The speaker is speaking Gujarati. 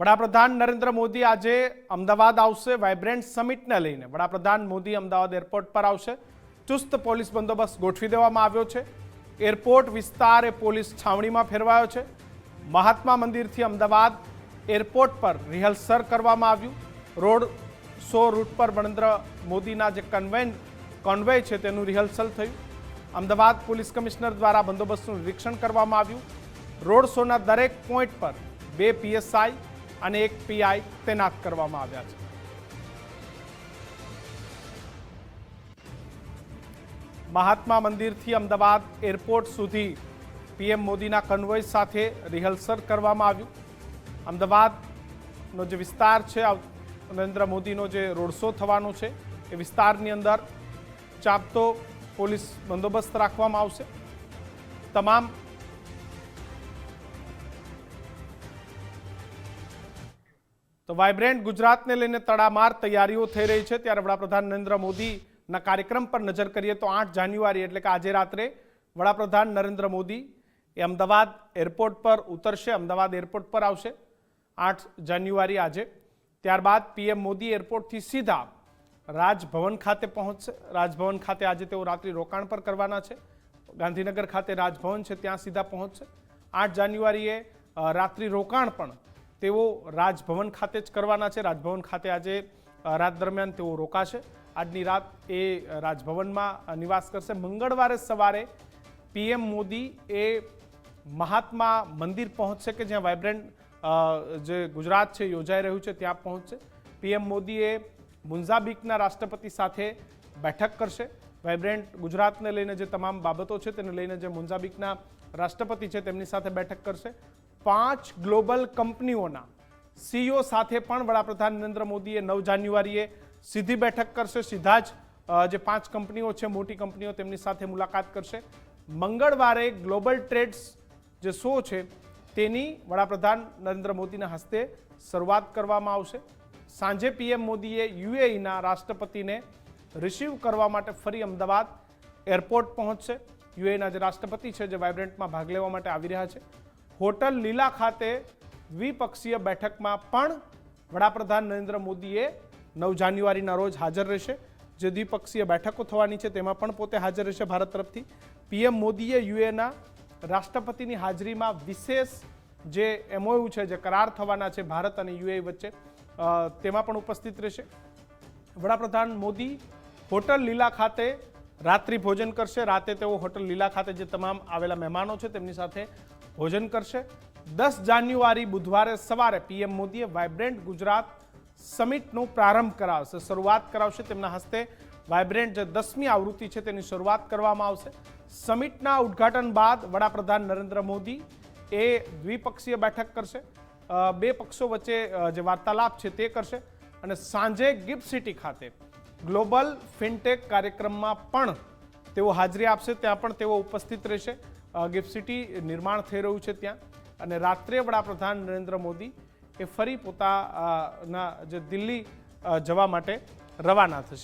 વડાપ્રધાન નરેન્દ્ર મોદી આજે અમદાવાદ આવશે વાઇબ્રન્ટ સમિટને લઈને. વડાપ્રધાન મોદી અમદાવાદ એરપોર્ટ પર આવશે. ચુસ્ત પોલીસ બંદોબસ્ત ગોઠવી દેવામાં આવ્યો છે. એરપોર્ટ વિસ્તાર પોલીસ છાવણીમાં ફેરવાયો છે. મહાત્મા મંદિરથી અમદાવાદ એરપોર્ટ પર રિહર્સલ કરવામાં આવ્યું. રોડ શો રૂટ પર નરેન્દ્ર મોદીના જે કન્વેન, કોન્વે છે તેનું રિહર્સલ થયું. અમદાવાદ પોલીસ કમિશનર દ્વારા બંદોબસ્તનું નિરીક્ષણ કરવામાં આવ્યું. રોડ શોના દરેક પોઈન્ટ પર બે પીએસઆઈ અને એક પીઆઈ તૈનાત કરવામાં આવ્યા છે. મહાત્મા મંદિરથી અમદાવાદ એરપોર્ટ સુધી પીએમ મોદીના કન્વોય સાથે રિહર્સલ કરવામાં આવ્યું. અમદાવાદનો જે વિસ્તાર છે નરેન્દ્ર મોદીનો જે રોડ શો થવાનો છે, એ વિસ્તારની અંદર ચાપતો પોલીસ બંદોબસ્ત રાખવામાં આવશે. તમામ તો વાઇબ્રન્ટ ગુજરાતને લઈને તડામાર તૈયારીઓ થઈ રહી છે. ત્યારે વડાપ્રધાન નરેન્દ્ર મોદીના કાર્યક્રમ પર નજર કરીએ તો આઠ જાન્યુઆરી એટલે કે આજે રાત્રે વડાપ્રધાન નરેન્દ્ર મોદી એ અમદાવાદ એરપોર્ટ પર ઉતરશે, અમદાવાદ એરપોર્ટ પર આવશે આઠ જાન્યુઆરી આજે. ત્યારબાદ પીએમ મોદી એરપોર્ટથી સીધા રાજભવન ખાતે પહોંચશે. રાજભવન ખાતે આજે તેઓ રાત્રિ રોકાણ પર કરવાના છે. ગાંધીનગર ખાતે રાજભવન છે, ત્યાં સીધા પહોંચશે. આઠ જાન્યુઆરીએ રાત્રિ રોકાણ પણ તેઓ રાજભવન ખાતે જ કરવાના છે. રાજભવન ખાતે આજે રાત દરમિયાન તેઓ રોકાશે. આજની રાત એ રાજભવનમાં નિવાસ કરશે. મંગળવારે સવારે પીએમ મોદી એ મહાત્મા મંદિર પહોંચશે કે જ્યાં વાઇબ્રન્ટ જે ગુજરાત છે યોજાઈ રહ્યું છે ત્યાં પહોંચશે. પીએમ મોદીએ મુન્ઝાબિકના રાષ્ટ્રપતિ સાથે બેઠક કરશે. વાઇબ્રન્ટ ગુજરાતને લઈને જે તમામ બાબતો છે તેને લઈને જે મુન્ઝાબિકના રાષ્ટ્રપતિ છે તેમની સાથે બેઠક કરશે. પાંચ ગ્લોબલ કંપનીઓના સીઈઓ સાથે પણ વડાપ્રધાન નરેન્દ્ર મોદીએ નવ જાન્યુઆરીએ સીધી બેઠક કરશે. સીધા જ જે પાંચ કંપનીઓ છે, મોટી કંપનીઓ તેમની સાથે મુલાકાત કરશે. મંગળવારે ગ્લોબલ ટ્રેડ્સ જે શો છે, તેની વડાપ્રધાન નરેન્દ્ર મોદીના હસ્તે શરૂઆત કરવામાં આવશે. સાંજે પીએમ મોદીએ યુએઈના રાષ્ટ્રપતિને રિસીવ કરવા માટે ફરી અમદાવાદ એરપોર્ટ પહોંચશે. યુએઈના જે રાષ્ટ્રપતિ છે, જે વાઇબ્રન્ટમાં ભાગ લેવા માટે આવી રહ્યા છે. હોટલ લીલા ખાતે દ્વિપક્ષીય બેઠકમાં પણ વડાપ્રધાન નરેન્દ્ર મોદીએ નવ જાન્યુઆરીના રોજ હાજર રહેશે. જે દ્વિપક્ષીય બેઠકો થવાની છે તેમાં પણ પોતે હાજર રહેશે ભારત તરફથી. પીએમ મોદીએ યુએના રાષ્ટ્રપતિની હાજરીમાં વિશેષ જે એમઓયુ છે, જે કરાર થવાના છે ભારત અને યુએ વચ્ચે તેમાં પણ ઉપસ્થિત રહેશે. વડાપ્રધાન મોદી હોટલ લીલા ખાતે રાત્રિ ભોજન કરશે. રાતે તેઓ હોટલ લીલા ખાતે જે તમામ આવેલા મહેમાનો છે તેમની સાથે ભોજન કરશે. દસ જાન્યુઆરી બુધવારે સવારે પીએમ મોદીએ વાઇબ્રન્ટ ગુજરાત સમિટનો પ્રારંભ કરાવશે. શરૂઆત કરાવશે તેમના હસ્તે. વાઇબ્રન્ટ જે દસમી આવૃત્તિ છે તેની શરૂઆત કરવામાં આવશે. સમિટના ઉદ્ઘાટન બાદ વડાપ્રધાન નરેન્દ્ર મોદી એ દ્વિપક્ષીય બેઠક કરશે. બે પક્ષો વચ્ચે જે વાર્તાલાપ છે તે કરશે. અને સાંજે ગિફ્ટ સિટી ખાતે ગ્લોબલ ફિનટેક કાર્યક્રમમાં પણ તેઓ હાજરી આપશે. ત્યાં પણ તેઓ ઉપસ્થિત રહેશે. ગિફ્ટ સિટી નિર્માણ થઈ રહ્યું છે ત્યાં. અને રાત્રે વડાપ્રધાન નરેન્દ્ર મોદી એ ફરી પોતાના જે દિલ્હી જવા માટે રવાના થશે.